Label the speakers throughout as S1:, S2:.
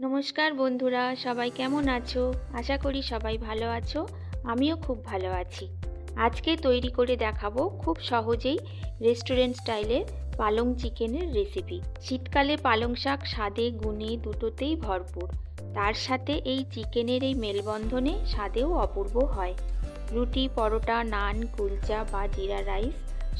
S1: নমস্কার বন্ধুরা, সবাই কেমন আছো? আশা করি সবাই ভালো আছো, আমিও খুব ভালো আছি। আজকে তৈরি করে দেখাবো খুব সহজেই রেস্টুরেন্ট স্টাইলের পালং চিকেনের রেসিপি শীতকালে পালং শাক স্বাদে গুণে দুটোতেই ভরপুর। তার সাথে এই চিকেনের এই মেলবন্ধনে স্বাদেও অপূর্ব হয়। রুটি, পরোটা, নান, কুলচা বা জিরা রাইস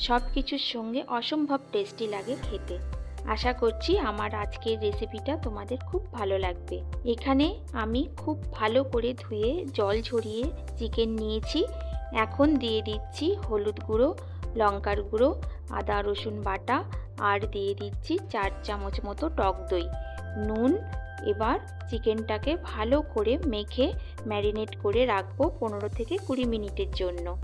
S1: সব কিছুর সঙ্গে অসম্ভব টেস্টি লাগে খেতে। আশা করছি আমার আজকের রেসিপিটা তোমাদের খুব ভালো লাগবে। এখানে আমি খুব ভালো করে ধুয়ে জল ঝরিয়ে চিকেন নিয়েছি। এখন দিয়ে দিচ্ছি হলুদ গুঁড়ো, লঙ্কার গুঁড়ো, আদা, রসুন বাটা আর দিয়ে দিচ্ছি চার চামচ মতো টক দই। নুন এবার চিকেনটাকে ভালো করে মেখে ম্যারিনেট করে রাখব পনেরো থেকে কুড়ি মিনিটের জন্য।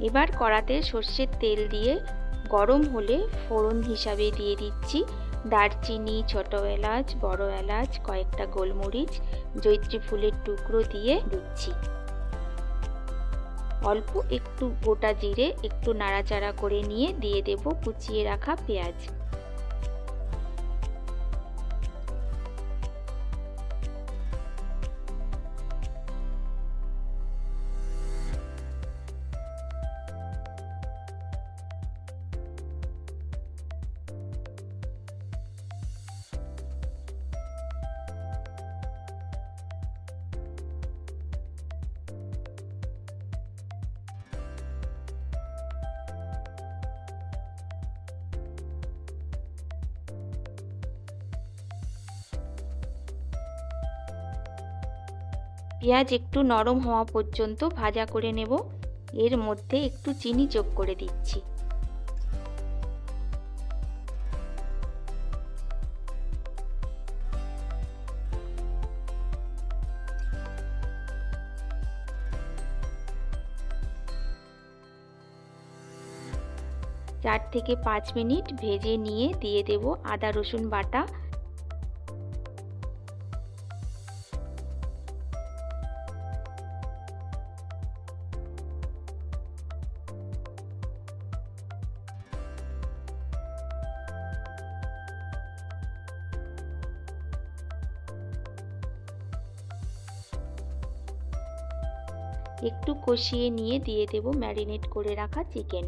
S1: এবার কড়াতে সর্ষের তেল দিয়ে গরম হলে ফোড়ন হিসাবে দিয়ে দিচ্ছি দারচিনি, ছোট এলাচ, বড় এলাচ, কয়েকটা গোলমরিচ জৈত্রী ফুলের টুকরো দিয়ে দিচ্ছি। অল্প একটু গোটা জিরে একটু নাড়াচাড়া করে নিয়ে দিয়ে দেব কুচিয়ে রাখা পেঁয়াজ। পেঁয়াজ একটু নরম হওয়া পর্যন্ত ভাজা করে নেব। এর মধ্যে একটু চিনি যোগ করে দিচ্ছি। চার থেকে পাঁচ মিনিট ভেজে নিয়ে দিয়ে দেব আদা রসুন বাটা। একটু কষিয়ে নিয়ে দিয়ে দেব ম্যারিনেট করে রাখা চিকেন।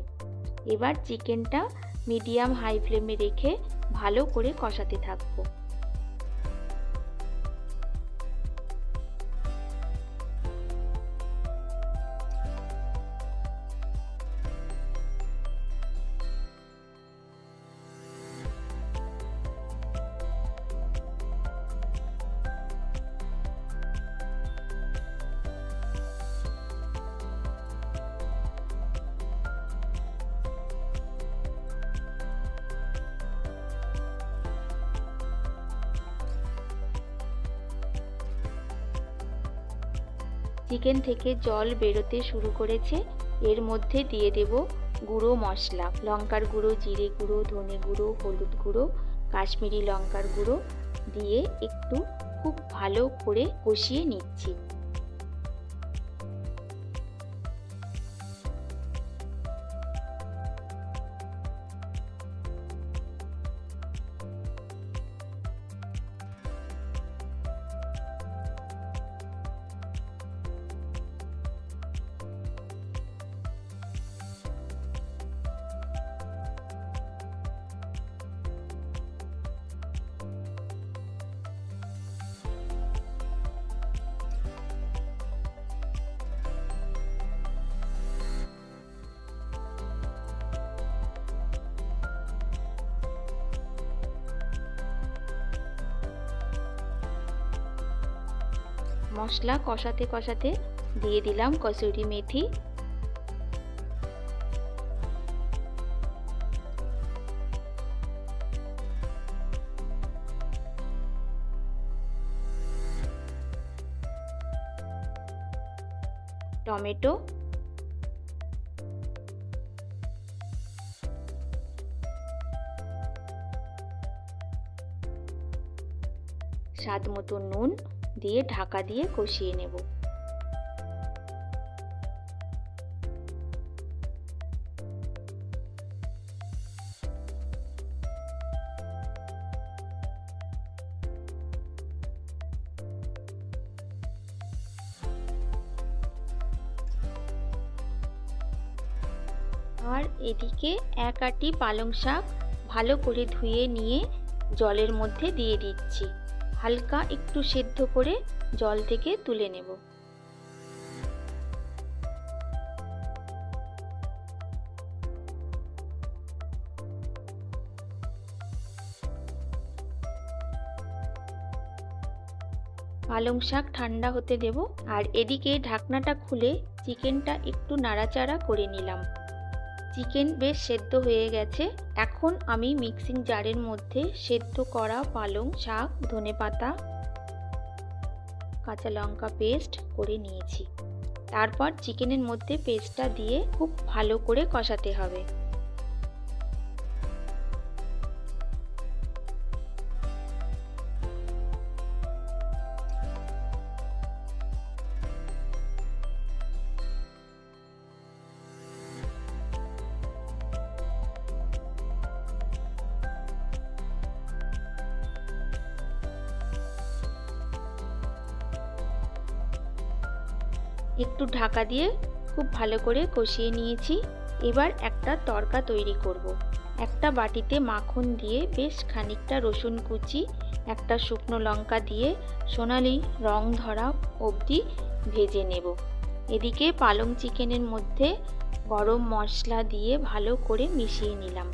S1: এবার চিকেনটা মিডিয়াম হাই ফ্লেমে রেখে ভালো করে কষাতে থাকব। চিকেন থেকে জল বেরোতে শুরু করেছে। এর মধ্যে দিয়ে দেব গুঁড়ো মশলা। লঙ্কার গুঁড়ো, জিরে গুঁড়ো, ধনে গুঁড়ো, হলুদ গুঁড়ো, কাশ্মীরি লঙ্কার গুঁড়ো দিয়ে একটু খুব ভালো করে কষিয়ে নিচ্ছি। মশলা কষাতে কষাতে দিয়ে দিলাম কসুরি মেথি। টমেটো। স্বাদ মতো নুন। দিয়ে ঢাকা দিয়ে কষিয়ে নেব। আর এদিকে এক আটি পালং শাক ভালো করে ধুয়ে নিয়ে জলের মধ্যে দিয়ে দিচ্ছি। হালকা একটু সেদ্ধ করে জল থেকে তুলে নেব। পালং শাক ঠান্ডা হতে দেব আর এদিকে ঢাকনাটা খুলে চিকেনটা একটু নাড়াচাড়া করে নিলাম। চিকেন বেশ সেদ্ধ হয়ে গেছে। এখন আমি মিক্সিং জারের মধ্যে সেদ্ধ করা পালং শাক, ধনে পাতা, কাঁচা লঙ্কা পেস্ট করে নিয়েছি। তারপর চিকেনের মধ্যে পেস্টটা দিয়ে খুব ভালো করে কষাতে হবে। একটু ঢাকা দিয়ে খুব ভালো করে কষিয়ে নিয়েছি। এবার একটা তরকা তৈরি করব। একটা বাটিতে মাখন দিয়ে বেশ খানিকটা রসুন কুচি, একটা শুকনো লঙ্কা দিয়ে সোনালি রং ধরা অবধি ভেজে নেব। এদিকে পালং চিকেনের মধ্যে গরম মশলা দিয়ে ভালো করে মিশিয়ে নিলাম।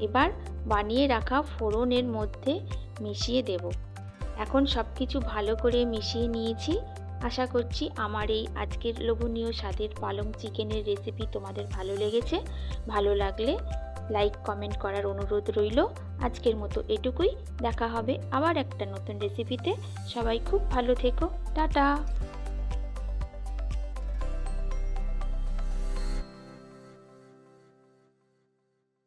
S1: এবার বানিয়ে রাখা ফোড়নের মধ্যে মিশিয়ে দেব। এখন সব কিছু ভালো করে মিশিয়ে নিয়েছি। আশা করছি আমার এই আজকের লোভনীয় স্বাদের পালং চিকেনের রেসিপি তোমাদের ভালো লেগেছে। ভালো লাগলে লাইক কমেন্ট করার অনুরোধ রইল। আজকের মতো এটুকুই। দেখা হবে আবার একটা নতুন রেসিপিতে সবাই খুব ভালো থেকো। টাটা!